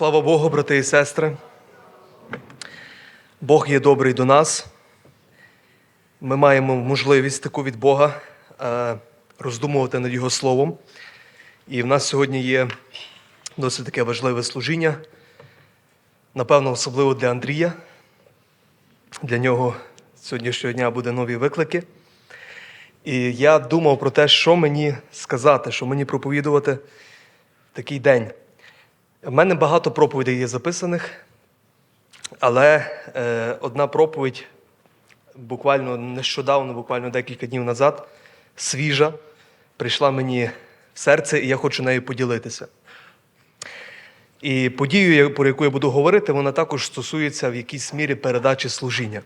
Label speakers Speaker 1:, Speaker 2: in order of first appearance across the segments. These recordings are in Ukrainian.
Speaker 1: Слава Богу, брати і сестри. Бог є добрий до нас. Ми маємо можливість таку від Бога е, роздумувати над Його Словом. І в нас сьогодні є досить таке важливе служіння. Напевно, особливо для Андрія. Для нього сьогоднішнього дня буде нові виклики. І я думав про те, що мені сказати, що мені проповідувати в такий день. У мене багато проповідей є записаних, але е, одна проповідь буквально нещодавно, буквально декілька днів назад, свіжа, прийшла мені в серце, і я хочу нею поділитися. І подію, про яку я буду говорити, вона також стосується в якійсь мірі передачі служіння.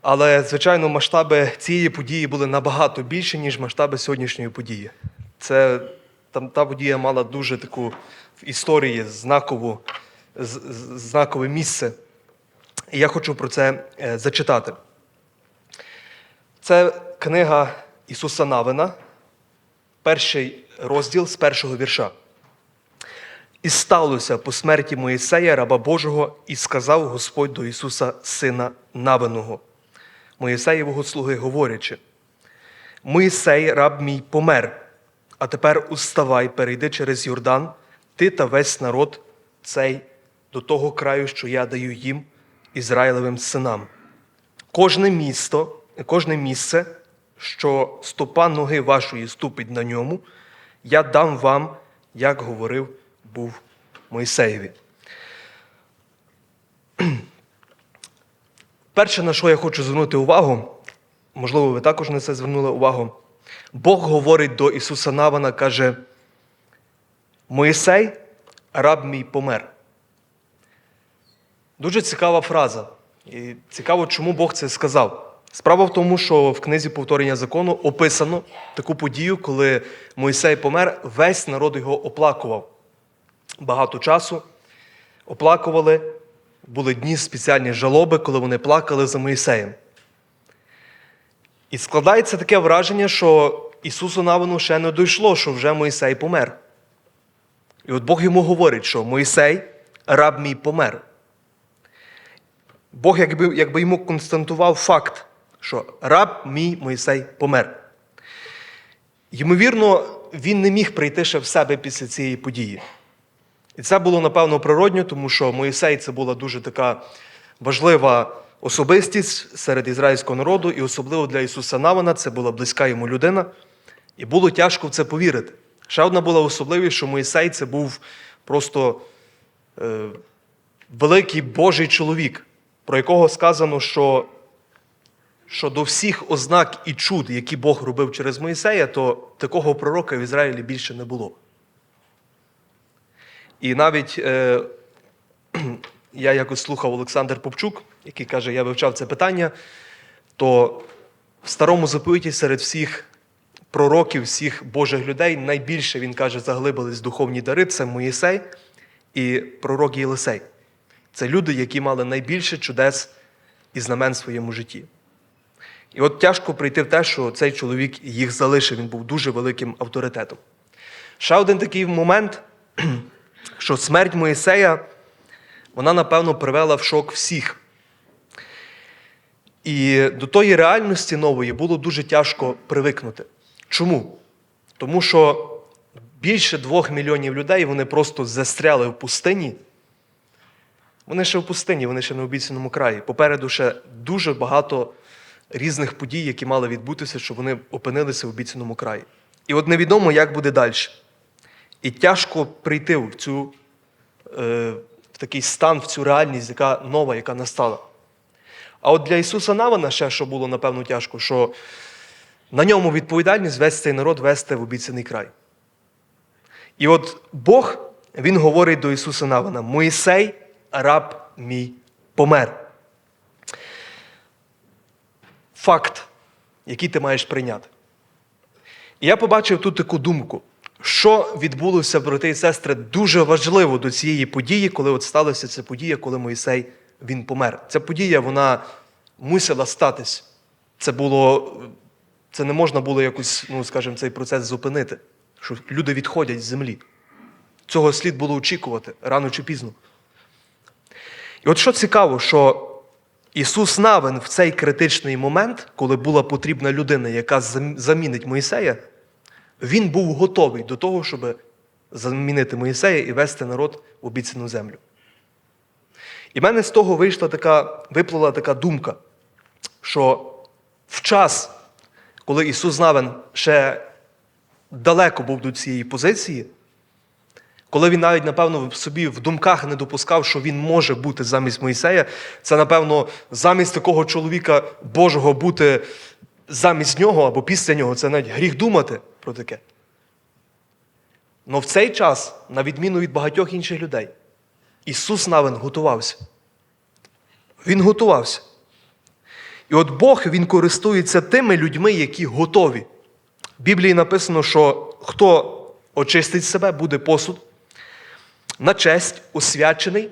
Speaker 1: Але, звичайно, масштаби цієї події були набагато більші, ніж масштаби сьогоднішньої події. Це там та подія мала дуже таку історії знакову, знакове місце. І я хочу про це е, зачитати. Це книга Ісуса Навина, перший розділ з першого вірша. І сталося по смерті Моїсея, раба Божого, і сказав Господь до Ісуса, сина Навиного, Моїсеєвого слуги, говорячи: Моїсей, раб мій, помер, а тепер уставай, перейди через Йордан, ти та весь народ цей до того краю, що я даю їм, Ізраїлевим синам. Кожне місто, кожне місце, що стопа ноги вашої ступить на ньому, я дам вам, як говорив був Мойсеєві. Перше, на що я хочу звернути увагу, можливо, ви також на це звернули увагу. Бог говорить до Ісуса Навана, каже: Моїсей, раб мій помер. Дуже цікава фраза. І цікаво, чому Бог це сказав. Справа в тому, що в книзі повторення закону описано таку подію, коли Мойсей помер, весь народ його оплакував. Багато часу оплакували, були дні спеціальні жалоби, коли вони плакали за Моїсеєм. І складається таке враження, що Ісусу Навину ще не дійшло, що вже Моїсей помер. І от Бог йому говорить, що Моїсей, раб мій помер. Бог якби, якби йому констатував факт, що раб мій Моїсей помер. Ймовірно, він не міг прийти ще в себе після цієї події. І це було, напевно, природньо, тому що Моїсей це була дуже така важлива особистість серед ізраїльського народу, і особливо для Ісуса Навана це була близька йому людина. І було тяжко в це повірити. Ще одна була особливість, що Моїсей це був просто е, великий Божий чоловік, про якого сказано, що, що до всіх ознак і чуд, які Бог робив через Моїсея, то такого пророка в Ізраїлі більше не було. І навіть е, я якось слухав Олександр Попчук, який каже, я вивчав це питання, то в старому заповіті серед всіх пророків, всіх Божих людей найбільше, він каже, заглибились духовні дари це Моїсей і пророк Єлисей. Це люди, які мали найбільше чудес і знамен в своєму житті. І от тяжко прийти в те, що цей чоловік їх залишив, він був дуже великим авторитетом. Ще один такий момент, що смерть Моїсея, вона, напевно, привела в шок всіх. І до тої реальності нової було дуже тяжко привикнути. Чому? Тому що більше двох мільйонів людей вони просто застряли в пустині. Вони ще в пустині, вони ще на обіцяному краї. Попереду ще дуже багато різних подій, які мали відбутися, щоб вони опинилися в обіцяному краї. І от невідомо, як буде далі. І тяжко прийти в цю, е, в такий стан, в цю реальність, яка нова, яка настала. А от для Ісуса Навана ще що було, напевно, тяжко, що на ньому відповідальність весь цей народ вести в обіцяний край. І от Бог, Він говорить до Ісуса Навана: Моїсей, раб мій, помер. Факт, який ти маєш прийняти. І я побачив тут таку думку, що відбулося, брати і сестри, дуже важливо до цієї події, коли от сталася ця подія, коли Моїсей він помер. Ця подія, вона мусила статись. Це було, це не можна було якось, ну, скажімо, цей процес зупинити, що люди відходять з землі. Цього слід було очікувати рано чи пізно. І от що цікаво, що Ісус Навин в цей критичний момент, коли була потрібна людина, яка замінить Моїсея, він був готовий до того, щоб замінити Моїсея і вести народ в обіцяну землю. І в мене з того вийшла така, виплила така думка, що в час, коли Ісус Навин ще далеко був до цієї позиції, коли він навіть, напевно, в собі в думках не допускав, що він може бути замість Моїсея, це, напевно, замість такого чоловіка Божого бути замість нього або після нього, це навіть гріх думати про таке. Але в цей час, на відміну від багатьох інших людей, Ісус Навин готувався. Він готувався. І от Бог Він користується тими людьми, які готові. В Біблії написано, що хто очистить себе, буде посуд, на честь, освячений,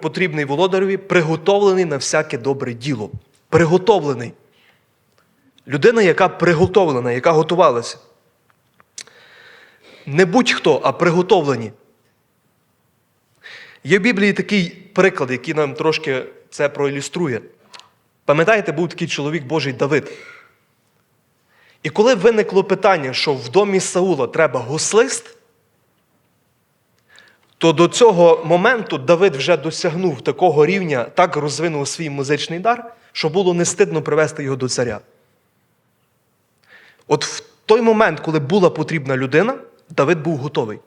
Speaker 1: потрібний володареві, приготовлений на всяке добре діло. Приготовлений. Людина, яка приготовлена, яка готувалася. Не будь-хто, а приготовлені. Є в Біблії такий приклад, який нам трошки це проілюструє. Пам'ятаєте, був такий чоловік Божий Давид. І коли виникло питання, що в домі Саула треба гуслист, то до цього моменту Давид вже досягнув такого рівня, так розвинув свій музичний дар, що було не стидно привести його до царя. От в той момент, коли була потрібна людина, Давид був готовий.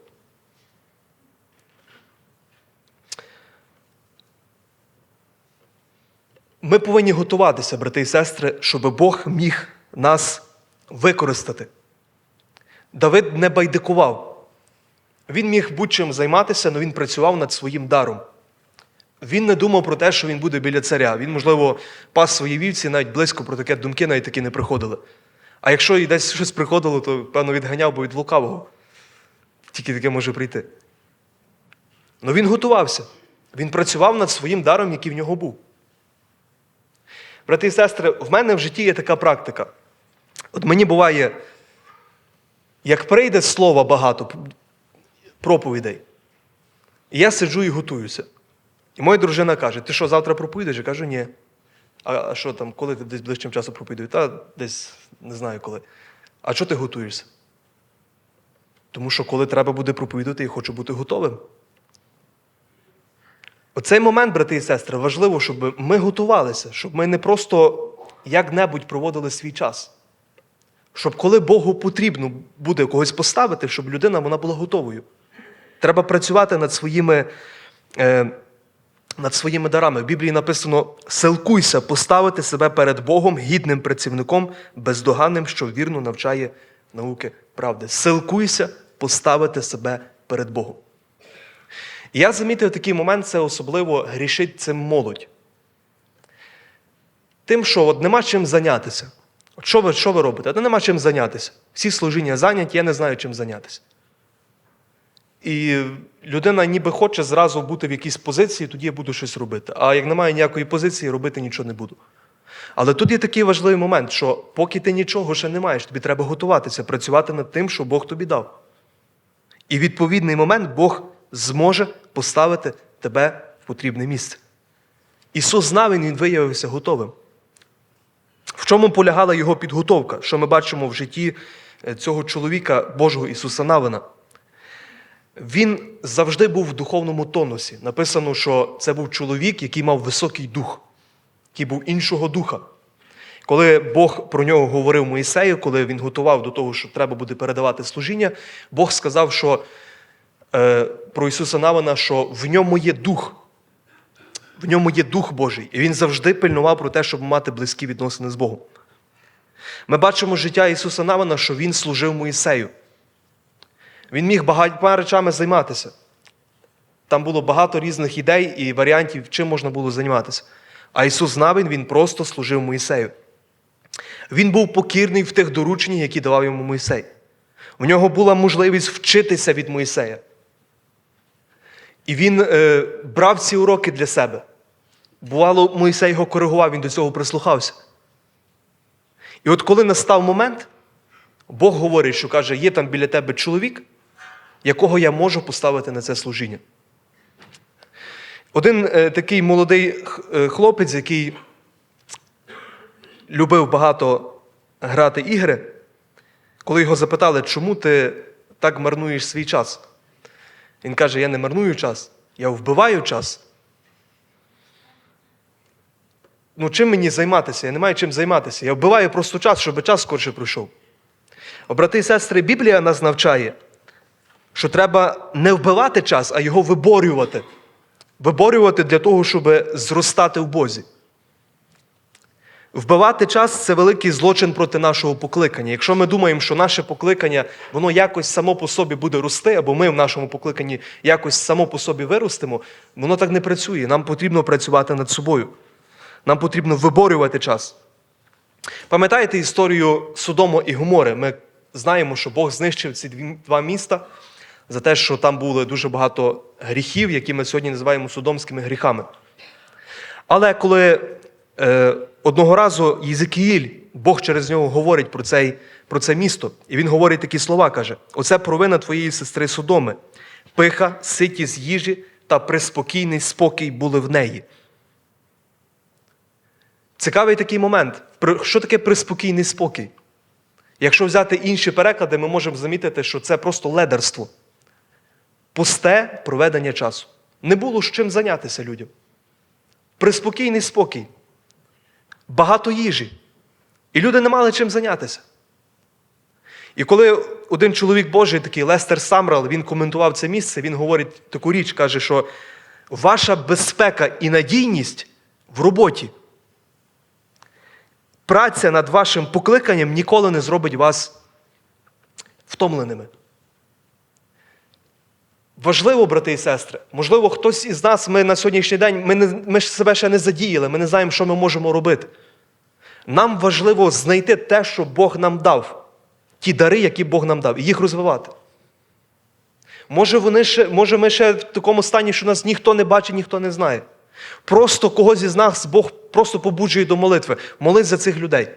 Speaker 1: Ми повинні готуватися, брати і сестри, щоб Бог міг нас використати. Давид не байдикував. Він міг будь-чим займатися, але він працював над своїм даром. Він не думав про те, що він буде біля царя. Він, можливо, пас свої вівці, навіть близько про таке думки навіть такі не приходили. А якщо і десь щось приходило, то, певно, відганяв би від лукавого. Тільки таке може прийти. Але він готувався. Він працював над своїм даром, який в нього був. Брати і сестри, в мене в житті є така практика. От мені буває, як прийде слова багато, проповідей, я сиджу і готуюся. І моя дружина каже: ти що, завтра проповідуєш? Я кажу, ні. А що там, коли ти десь ближчим часом проповідуєш? Та десь не знаю коли. А що ти готуєшся? Тому що коли треба буде проповідувати, я хочу бути готовим. Оцей момент, брати і сестри, важливо, щоб ми готувалися, щоб ми не просто як-небудь проводили свій час. Щоб коли Богу потрібно буде когось поставити, щоб людина вона була готовою. Треба працювати над своїми, е, над своїми дарами. В Біблії написано: силкуйся поставити себе перед Богом гідним працівником, бездоганним, що вірно навчає науки правди. Силкуйся поставити себе перед Богом. Я замітив такий момент, це особливо грішить цим молодь. Тим, що от нема чим зайнятися. От що ви, що ви робите? Та нема чим зайнятися. Всі служіння зайняті, я не знаю, чим зайнятися. І людина ніби хоче зразу бути в якійсь позиції, тоді я буду щось робити. А як немає ніякої позиції, робити нічого не буду. Але тут є такий важливий момент, що поки ти нічого ще не маєш, тобі треба готуватися, працювати над тим, що Бог тобі дав. І відповідний момент Бог зможе поставити тебе в потрібне місце. Ісус знав, і Він виявився готовим. В чому полягала його підготовка, що ми бачимо в житті е, цього чоловіка Божого Ісуса Навина? Він завжди був в духовному тонусі. Написано, що це був чоловік, який мав високий дух, який був іншого духа. Коли Бог про нього говорив Моїсею, коли він готував до того, що треба буде передавати служіння, Бог сказав, що про Ісуса Навина, що в ньому є дух. В ньому є Дух Божий, і Він завжди пильнував про те, щоб мати близькі відносини з Богом. Ми бачимо життя Ісуса Навина, що Він служив Моїсею. Він міг багатьма речами займатися. Там було багато різних ідей і варіантів, чим можна було займатися. А Ісус Навин, Він просто служив Моїсею. Він був покірний в тих дорученнях, які давав йому Мойсей. У нього була можливість вчитися від Мойсея. І він е, брав ці уроки для себе. Бувало, Мойсей його коригував, він до цього прислухався. І от коли настав момент, Бог говорить, що каже, є там біля тебе чоловік, якого я можу поставити на це служіння. Один е, такий молодий е, хлопець, який любив багато грати ігри, коли його запитали, чому ти так марнуєш свій час, він каже: Я не марную час, я вбиваю час. Ну, чим мені займатися? Я не маю чим займатися. Я вбиваю просто час, щоб час скорше пройшов. О, брати і сестри, Біблія нас навчає, що треба не вбивати час, а його виборювати. Виборювати для того, щоб зростати в Бозі. Вбивати час це великий злочин проти нашого покликання. Якщо ми думаємо, що наше покликання воно якось само по собі буде рости, або ми в нашому покликанні якось само по собі виростемо, воно так не працює. Нам потрібно працювати над собою. Нам потрібно виборювати час. Пам'ятаєте історію Содому і Гомори? Ми знаємо, що Бог знищив ці два міста за те, що там було дуже багато гріхів, які ми сьогодні називаємо судомськими гріхами. Але коли е, одного разу Єзекіїль, Бог через нього говорить про, цей, про це місто, і він говорить такі слова: каже: Оце провина твоєї сестри Содоми, пиха, ситість їжі та приспокійний спокій були в неї. Цікавий такий момент. Що таке приспокійний спокій? Якщо взяти інші переклади, ми можемо замітити, що це просто ледерство. Пусте проведення часу. Не було з чим зайнятися людям. Приспокійний спокій. Багато їжі. І люди не мали чим зайнятися. І коли один чоловік Божий, такий Лестер Самрал, він коментував це місце, він говорить таку річ, каже, що ваша безпека і надійність в роботі. Праця над вашим покликанням ніколи не зробить вас втомленими. Важливо, брати і сестри, можливо, хтось із нас, ми на сьогоднішній день, ми, не, ми ж себе ще не задіяли, ми не знаємо, що ми можемо робити. Нам важливо знайти те, що Бог нам дав, ті дари, які Бог нам дав, і їх розвивати. Може, вони ще, може, ми ще в такому стані, що нас ніхто не бачить, ніхто не знає. Просто когось із нас Бог просто побуджує до молитви. Молись за цих людей.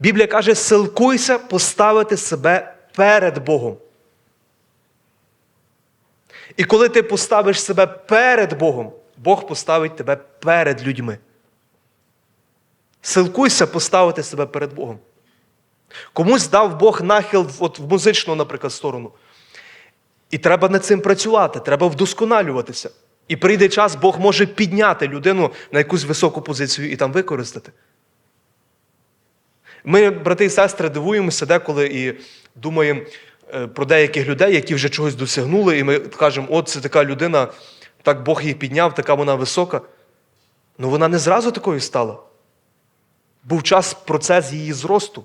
Speaker 1: Біблія каже: силкуйся поставити себе перед Богом. І коли ти поставиш себе перед Богом, Бог поставить тебе перед людьми. Силкуйся поставити себе перед Богом. Комусь дав Бог нахил от в музичну, наприклад, сторону. І треба над цим працювати, треба вдосконалюватися. І прийде час, Бог може підняти людину на якусь високу позицію і там використати. Ми, брати і сестри, дивуємося деколи і думаємо про деяких людей, які вже чогось досягнули, і ми кажемо, от це така людина, так Бог її підняв, така вона висока. Ну вона не зразу такою стала. Був час, процес її зросту.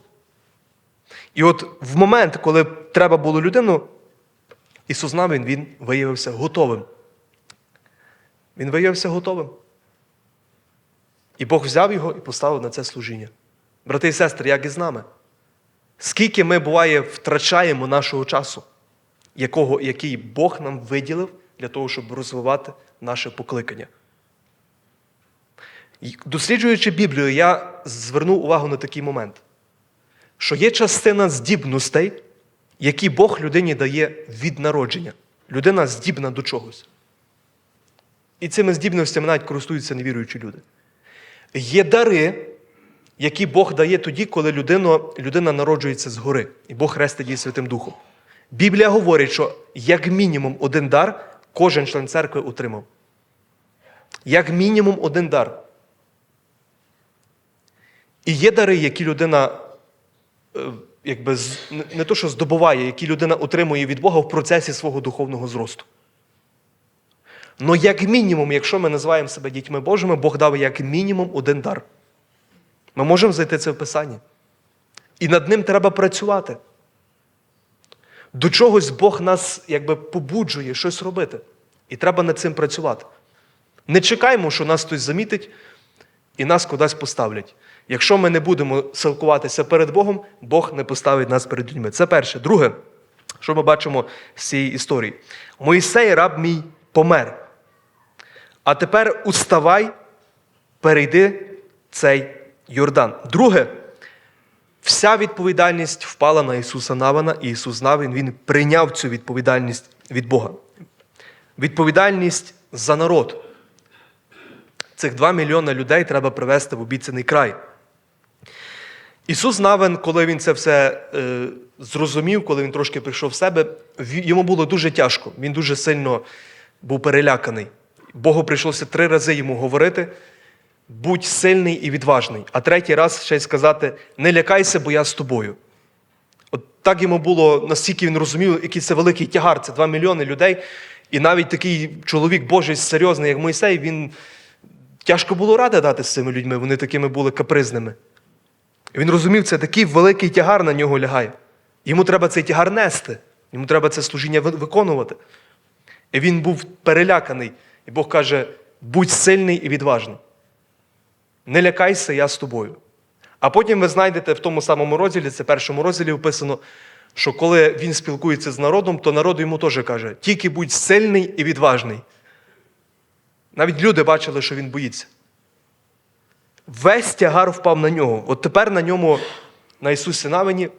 Speaker 1: І от в момент, коли треба було людину, Ісус Навин, він виявився готовим. Він виявився готовим. І Бог взяв його і поставив на це служіння. Брати і сестри, як і з нами. Скільки ми, буває, втрачаємо нашого часу, якого, який Бог нам виділив для того, щоб розвивати наше покликання. Досліджуючи Біблію, я звернув увагу на такий момент, що є частина здібностей, які Бог людині дає від народження. Людина здібна до чогось. І цими здібностями навіть користуються невіруючі люди. Є дари, які Бог дає тоді, коли людина, людина народжується згори, і Бог хрестить її Святим Духом. Біблія говорить, що як мінімум один дар кожен член церкви отримав. Як мінімум один дар. І є дари, які людина е, якби, не- то, що здобуває, які людина отримує від Бога в процесі свого духовного зросту. Но як мінімум, якщо ми називаємо себе дітьми Божими, Бог дав як мінімум один дар. Ми можемо знайти це в Писанні. І над ним треба працювати. До чогось Бог нас якби побуджує щось робити. І треба над цим працювати. Не чекаємо, що нас хтось замітить і нас кудись поставлять. Якщо ми не будемо силкуватися перед Богом, Бог не поставить нас перед людьми. Це перше. Друге, що ми бачимо з цієї історії. Моїсей, раб мій, помер. А тепер уставай, перейди цей Йордан. Друге, вся відповідальність впала на Ісуса Навина, і Ісус Навин він прийняв цю відповідальність від Бога. Відповідальність за народ. Цих 2 мільйони людей треба привести в обіцяний край. Ісус Навин, коли він це все е, зрозумів, коли він трошки прийшов в себе, йому було дуже тяжко. Він дуже сильно був переляканий. Богу прийшлося три рази йому говорити: будь сильний і відважний. А третій раз ще й сказати: не лякайся, бо я з тобою. От так йому було, настільки він розумів, який це великий тягар, це 2 мільйони людей. І навіть такий чоловік Божий серйозний, як Мойсей, він тяжко було ради дати з цими людьми, вони такими були капризними. Він розумів, це такий великий тягар на нього лягає. Йому треба цей тягар нести, йому треба це служіння виконувати. І він був переляканий. І Бог каже: будь сильний і відважний. Не лякайся, я з тобою. А потім ви знайдете в тому самому розділі, це першому розділі вписано, що коли він спілкується з народом, то народ йому теж каже: тільки будь сильний і відважний. Навіть люди бачили, що він боїться. Весь тягар впав на нього. От тепер на ньому, на Ісусі Навині,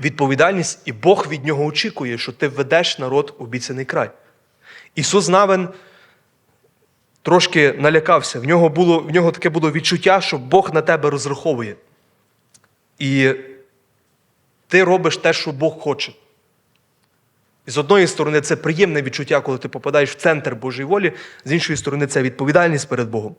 Speaker 1: відповідальність, і Бог від нього очікує, що ти ведеш народ в обіцяний край. Ісус Навин трошки налякався. В нього, було, в нього таке було відчуття, що Бог на тебе розраховує. І ти робиш те, що Бог хоче. І з одної сторони, це приємне відчуття, коли ти попадаєш в центр Божої волі, з іншої сторони, це відповідальність перед Богом.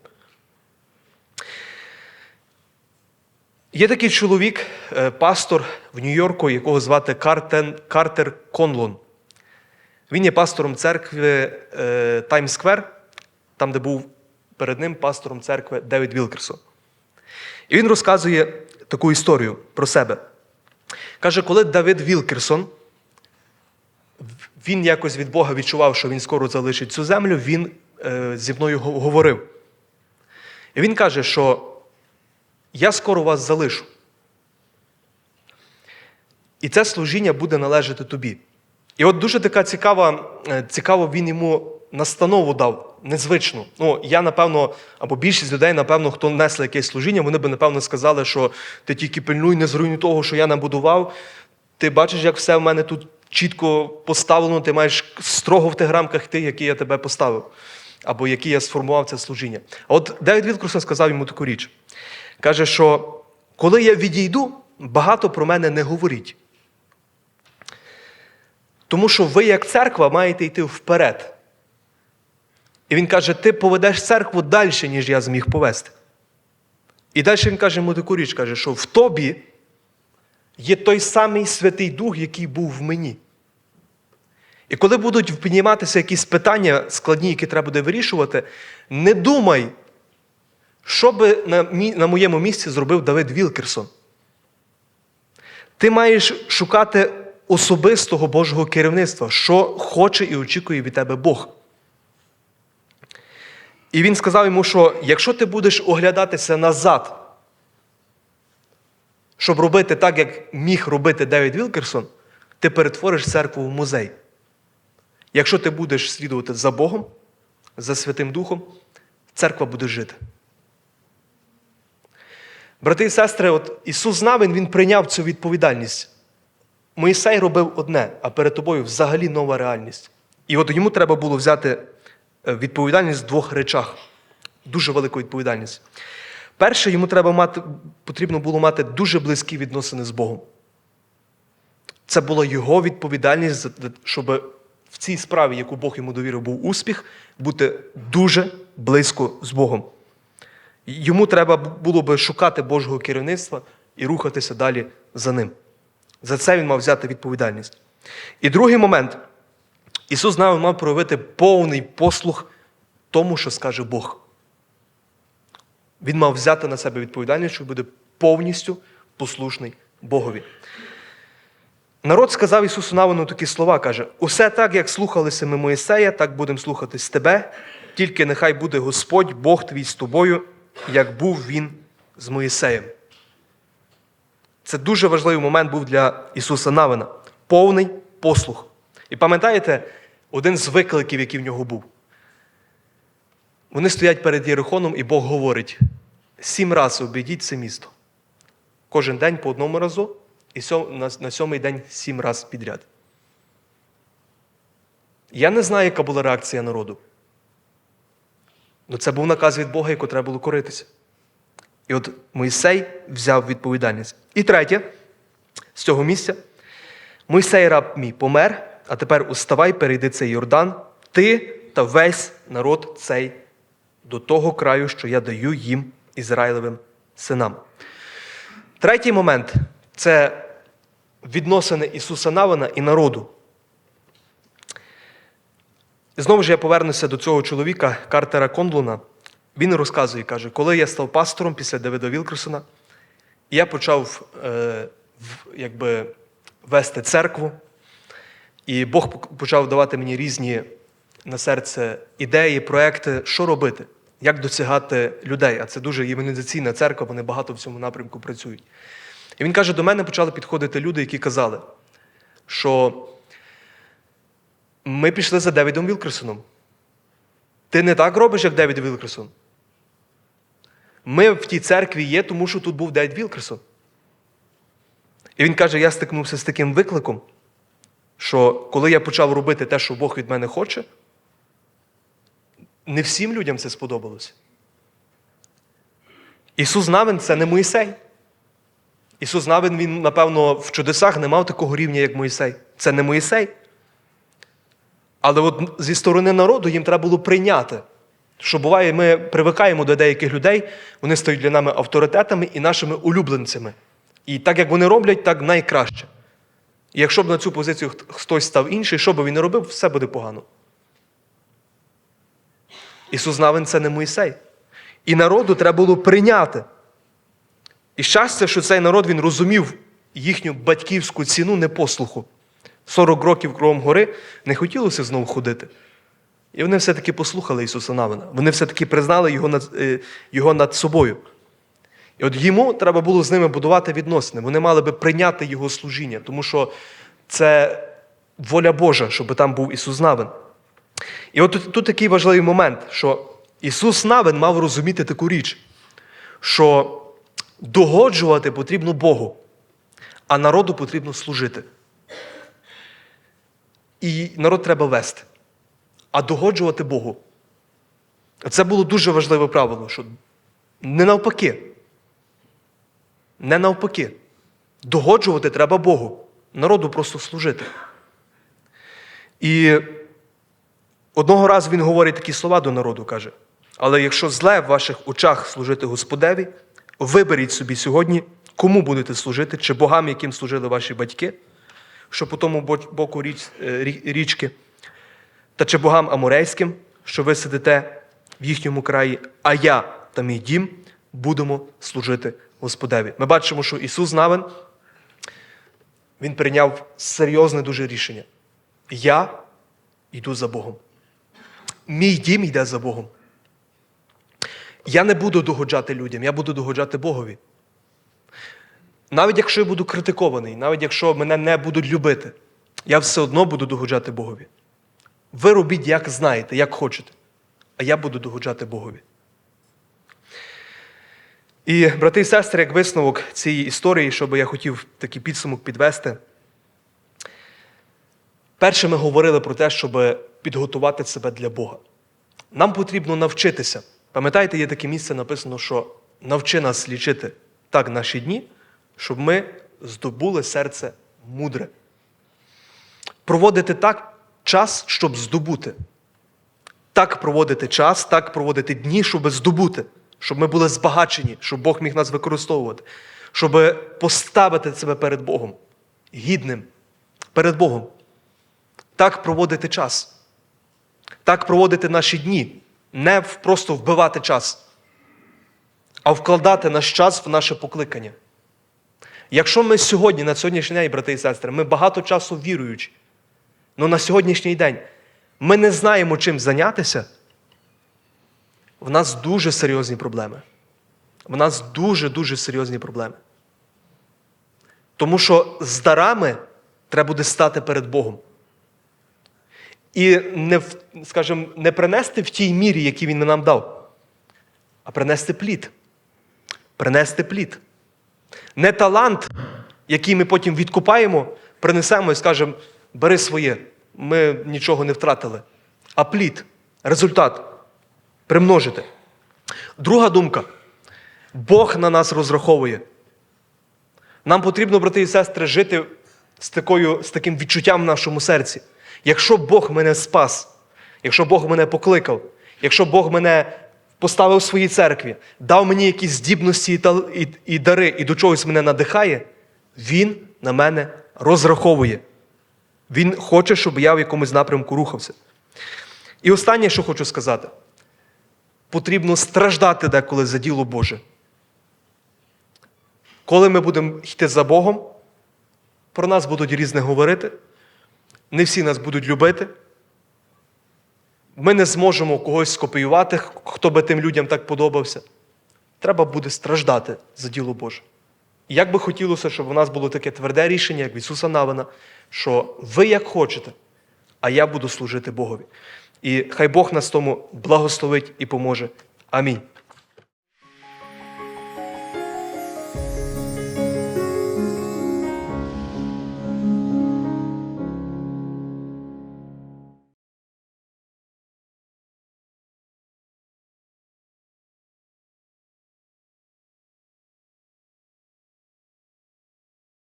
Speaker 1: Є такий чоловік, е, пастор в Нью-Йорку, якого звати Картен, Картер Конлон. Він є пастором церкви Таймс-сквер, там, де був перед ним пастором церкви Девід Вілкерсон. І він розказує таку історію про себе. Каже, коли Давид Вілкерсон, він якось від Бога відчував, що він скоро залишить цю землю, він е, зі мною говорив. І він каже, що я скоро вас залишу. І це служіння буде належати тобі. І от дуже така цікава, е, цікаво він йому настанову дав, незвично. Ну, я, напевно, або більшість людей, напевно, хто несли якесь служіння, вони би, напевно, сказали, що ти тільки пильнуй, не зруйнуй того, що я набудував. Ти бачиш, як все в мене тут чітко поставлено, ти маєш строго в тих рамках йти, які я тебе поставив, або які я сформував це служіння. А от Девід Вілкрусон сказав йому таку річ. Каже, що коли я відійду, багато про мене не говоріть. Тому що ви, як церква, маєте йти вперед. І він каже: ти поведеш церкву далі, ніж я зміг повести. І далі він каже йому таку річ, каже, що в тобі є той самий Святий Дух, який був в мені. І коли будуть підніматися якісь питання складні, які треба буде вирішувати, не думай, що би на, мі- на моєму місці зробив Давид Вілкерсон. Ти маєш шукати особистого Божого керівництва, що хоче і очікує від тебе Бог. І він сказав йому, що якщо ти будеш оглядатися назад, щоб робити так, як міг робити Девід Вілкерсон, ти перетвориш церкву в музей. Якщо ти будеш слідувати за Богом, за Святим Духом, церква буде жити. Брати і сестри, от Ісус знав, він, прийняв цю відповідальність. Моїсей робив одне, а перед тобою взагалі нова реальність. І от йому треба було взяти відповідальність в двох речах. Дуже велику відповідальність. Перше, йому треба мати, потрібно було мати дуже близькі відносини з Богом. Це була його відповідальність, щоб в цій справі, яку Бог йому довірив, був успіх, бути дуже близько з Богом. Йому треба було би шукати Божого керівництва і рухатися далі за ним. За це він мав взяти відповідальність. І другий момент. Ісус знав, мав проявити повний послух тому, що скаже Бог. Він мав взяти на себе відповідальність, що буде повністю послушний Богові. Народ сказав Ісусу Навину такі слова, каже: усе так, як слухалися ми Моїсея, так будемо слухатись тебе, тільки нехай буде Господь, Бог твій з тобою, як був він з Моїсеєм. Це дуже важливий момент був для Ісуса Навина. Повний послух. І пам'ятаєте, один з викликів, який в нього був. Вони стоять перед Єрихоном, і Бог говорить: сім разів обійдіть це місто. Кожен день по одному разу, і на, сьомий день сім разів підряд. Я не знаю, яка була реакція народу. Ну, це був наказ від Бога, якого треба було коритися. І от Мойсей взяв відповідальність. І третє, з цього місця. Мойсей раб мій помер, а тепер уставай, перейди цей Йордан, ти та весь народ цей до того краю, що я даю їм Ізраїлевим синам. Третій момент це відносини Ісуса Навина і народу. Знову ж я повернуся до цього чоловіка Картера Кондлуна. Він розказує, каже, коли я став пастором після Давида Вілкерсона, я почав е, в- якби, вести церкву, і Бог почав давати мені різні на серце ідеї, проекти, що робити, як досягати людей. А це дуже євангелізаційна церква, вони багато в цьому напрямку працюють. І він каже, до мене почали підходити люди, які казали, що ми пішли за Девідом Вілкерсоном. Ти не так робиш, як Девід Вілкерсон. Ми в тій церкві є, тому що тут був Девід Вілкерсон. І він каже: я стикнувся з таким викликом, що коли я почав робити те, що Бог від мене хоче, не всім людям це сподобалося. Ісус Навин це не Моїсей. Ісус Навин, він, напевно, в чудесах не мав такого рівня, як Моїсей. Це не Моїсей. Але от зі сторони народу їм треба було прийняти. Що буває, ми привикаємо до деяких людей, вони стають для нами авторитетами і нашими улюбленцями. І так як вони роблять, так найкраще. Якщо б на цю позицію хтось став інший, що би він не робив, все буде погано. Ісус Навин це не Моїсей. І народу треба було прийняти. І щастя, що цей народ він розумів їхню батьківську ціну непослуху. 40 років кругом гори не хотілося знову ходити. І вони все-таки послухали Ісуса Навина. Вони все-таки признали його над, е, його над собою. І от йому треба було з ними будувати відносини. Вони мали би прийняти його служіння, тому що це воля Божа, щоб там був Ісус Навин. І от тут, тут такий важливий момент, що Ісус Навин мав розуміти таку річ, що догоджувати потрібно Богу, а народу потрібно служити. І народ треба вести, а догоджувати Богу. Це було дуже важливе правило, що не навпаки. Не навпаки. Догоджувати треба Богу. Народу просто служити. І одного разу він говорить такі слова до народу, каже: Але якщо зле в ваших очах служити Господеві, виберіть собі сьогодні, кому будете служити, чи богам, яким служили ваші батьки, що по тому боку річ, е, річки, та чи богам аморейським, що ви сидите в їхньому краї, а я та мій дім будемо служити Господеві. Ми бачимо, що Ісус Навин, Він прийняв серйозне дуже рішення. Я йду за Богом. Мій дім йде за Богом. Я не буду догоджати людям, я буду догоджати Богові. Навіть якщо я буду критикований, навіть якщо мене не будуть любити, я все одно буду догоджати Богові. Ви робіть, як знаєте, як хочете, а я буду догоджати Богові. І, брати і сестри, як висновок цієї історії, що би я хотів такий підсумок підвести. Перше ми говорили про те, щоб підготувати себе для Бога. Нам потрібно навчитися. Пам'ятаєте, є таке місце написано, що навчи нас лічити так наші дні, щоб ми здобули серце мудре. Проводити так час, щоб здобути. Так проводити час, так проводити дні, щоб здобути, щоб ми були збагачені, щоб Бог міг нас використовувати, щоб поставити себе перед Богом, гідним, перед Богом. Так проводити час. Так проводити наші дні. Не просто вбивати час, а вкладати наш час в наше покликання. Якщо ми сьогодні, на сьогоднішній день, брати і сестри, ми багато часу віруючі, але на сьогоднішній день ми не знаємо, чим зайнятися, в нас дуже серйозні проблеми. В нас дуже-дуже серйозні проблеми. Тому що з дарами треба буде стати перед Богом. І не, скажімо, не принести в тій мірі, які він нам дав, а принести плід. Принести плід. Не талант, який ми потім відкупаємо, принесемо і скажемо, бери своє, ми нічого не втратили. А плід, результат примножити. Друга думка. Бог на нас розраховує. Нам потрібно, брати і сестри, жити з, такою, з таким відчуттям в нашому серці. Якщо Бог мене спас, якщо Бог мене покликав, якщо Бог мене поставив в своїй церкві, дав мені якісь здібності і, і, і дари, і до чогось мене надихає, Він на мене розраховує. Він хоче, щоб я в якомусь напрямку рухався. І останнє, що хочу сказати, потрібно страждати деколи за діло Боже. Коли ми будемо йти за Богом, про нас будуть різне говорити, не всі нас будуть любити. Ми не зможемо когось скопіювати, хто би тим людям так подобався. Треба буде страждати за діло Боже. І як би хотілося, щоб у нас було таке тверде рішення, як в Ісуса Навина, що ви як хочете, а я буду служити Богові. І хай Бог нас тому благословить і поможе. Амінь.